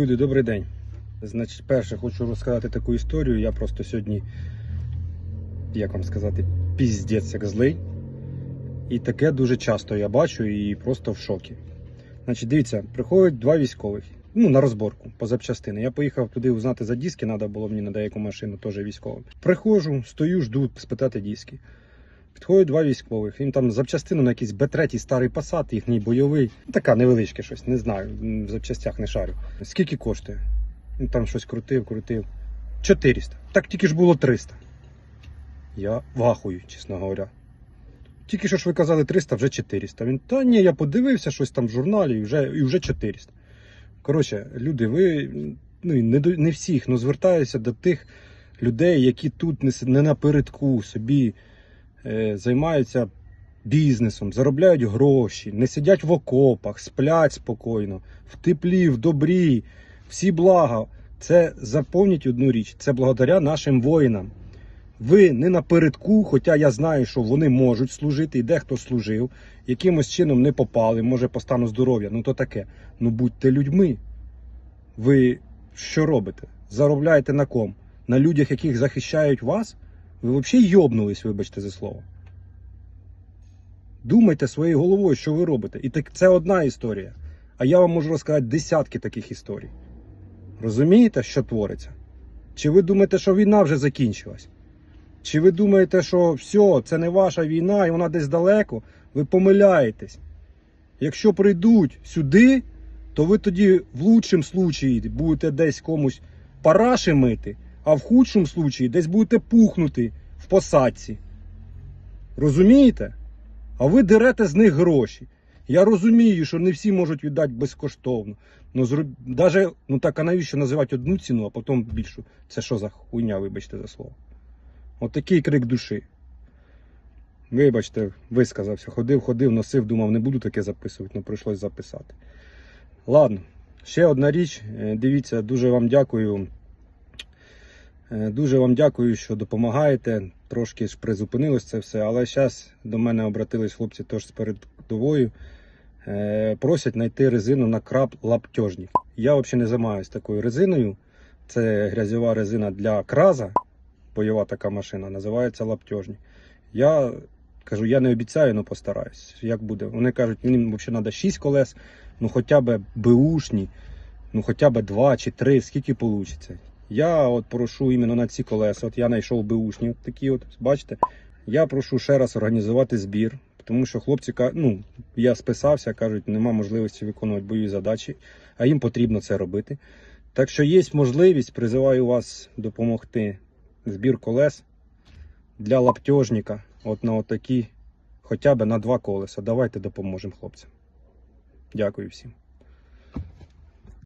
Люди, добрий день. Значить, перше, хочу розказати таку історію. Я просто сьогодні, як вам сказати, піздець як злий. І таке дуже часто я бачу і просто в шокі. Значить, дивіться, приходять два військових. Ну, на розборку по запчастини. Я поїхав туди узнати за диски, треба було мені на деяку машину, теж військовим. Приходжу, стою, жду спитати диски. Підходять два військових. Їм там запчастину на якийсь Б3 старий посад, їхній бойовий. Така невеличке щось, не знаю. В запчастях не шарю. Скільки коштує? Він там щось крутив, крутив. 400. Так тільки ж було 300. Я вахую, чесно говоря. Тільки що ж ви казали 300, вже 400. Він, та ні, я подивився щось там в журналі і вже, і вже 400. Коротше, люди, ви ну, не, не всіх, ну звертаюся до тих людей, які тут не, не напередку собі займаються бізнесом, заробляють гроші, не сидять в окопах, сплять спокійно, в теплі, в добрі, всі блага. Це заповніть одну річ, це благодаря нашим воїнам. Ви не напередку, хоча я знаю, що вони можуть служити, і дехто служив, якимось чином не попали, може по стану здоров'я, ну то таке. Ну будьте людьми. Ви що робите? Заробляєте на ком? На людях, яких захищають вас? Ви взагалі йобнулись, вибачте за слово. Думайте своєю головою, що ви робите. І так це одна історія. А я вам можу розказати десятки таких історій. Розумієте, що твориться? Чи ви думаєте, що війна вже закінчилась? Чи ви думаєте, що все, це не ваша війна і вона десь далеко? Ви помиляєтесь. Якщо прийдуть сюди, то ви тоді в лучшому случаї будете десь комусь параші мити, а в худшому случаї десь будете пухнути в посадці. Розумієте? А ви дерете з них гроші. Я розумію, що не всі можуть віддати безкоштовно. Ну, зроб... даже, ну так, а навіщо називати одну ціну, а потім більшу? Це що за хуйня, вибачте за слово. От такий крик душі. Вибачте, висказався. Ходив, ходив, носив, думав, не буду таке записувати, але прийшлось записати. Ладно, ще одна річ. Е, Дивіться, дуже вам дякую. Е, Дуже вам дякую, що допомагаєте. Трошки ж призупинилось це все, але зараз до мене обратились хлопці теж з передовою. Е, Просять знайти резину на краб лаптежник. Я взагалі не займаюся такою резиною. Це грязьова резина для краза, бойова така машина, називається лаптежник. Я кажу, я не обіцяю, але постараюсь. Як буде? Вони кажуть, мені взагалі треба 6 колес, ну хоча б беушні, ну хоча б 2 чи 3, скільки вийде. Я от прошу іменно на ці колеса. От я знайшов беушні, такі от, бачите. Я прошу ще раз організувати збір, тому що хлопці ну, я списався, кажуть, нема можливості виконувати бойові задачі, а їм потрібно це робити. Так що є можливість, призиваю вас допомогти. Збір колес для лаптежника, от на отакі, хоча б на два колеса. Давайте допоможемо хлопцям. Дякую всім.